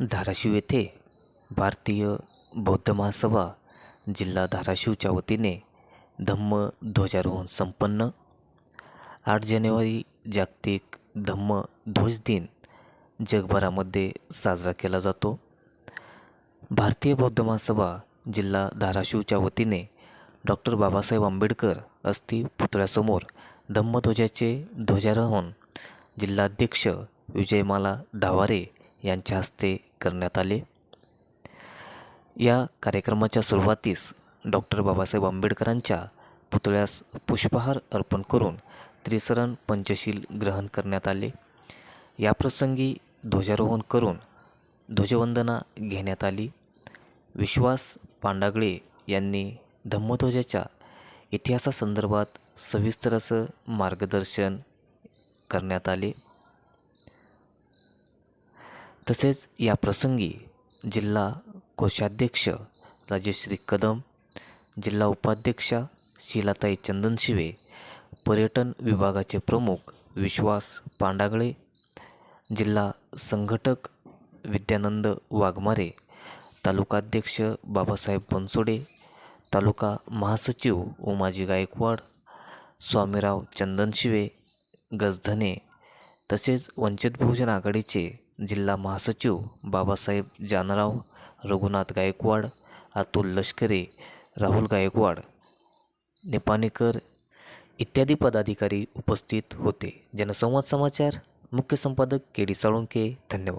धाराशिव येथे भारतीय बौद्ध महासभा जिल्हा धाराशिवच्या वतीने धम्म ध्वजारोहण संपन्न. आठ जानेवारी जागतिक धम्म ध्वज दिन जगभरामध्ये साजरा केला जातो. भारतीय बौद्ध महासभा जिल्हा धाराशिवच्या वतीने डॉक्टर बाबासाहेब आंबेडकर अस्थि पुतळ्यासमोर धम्मध्वजाचे ध्वजारोहण जिल्हाध्यक्ष विजयमाला धावारे यांच्या हस्ते करण्यात आले. या कार्यक्रमाच्या सुरुवातीस डॉक्टर बाबासाहेब आंबेडकरांच्या पुतळ्यास पुष्पहार अर्पण करून त्रिसरण पंचशील ग्रहण करण्यात आले. याप्रसंगी ध्वजारोहण करून ध्वजवंदना घेण्यात आली. विश्वास पांडागळे यांनी धम्मध्वजाच्या इतिहासासंदर्भात सविस्तर असं मार्गदर्शन करण्यात आले. तसेच या प्रसंगी जिल्हा कोषाध्यक्ष राजश्री कदम जिल्हा उपाध्यक्षा शीलाताई चंदनशिवे पर्यटन विभागाचे प्रमुख विश्वास पांडागळे जिल्हा संघटक विद्यानंद वाघमारे तालुकाध्यक्ष बाबासाहेब बनसोडे तालुका महासचिव उमाजी गायकवाड स्वामीराव चंदनशिवे गजधने तसेच वंचित बहुजन आघाडीचे जिल्हा महासचिव बाबासाहेब जानराव रघुनाथ गायकवाड अतुल लष्करे राहुल गायकवाड निपाणीकर इत्यादी पदाधिकारी उपस्थित होते. जनसंवाद समाचार मुख्य संपादक के डी साळुंके धन्यवाद.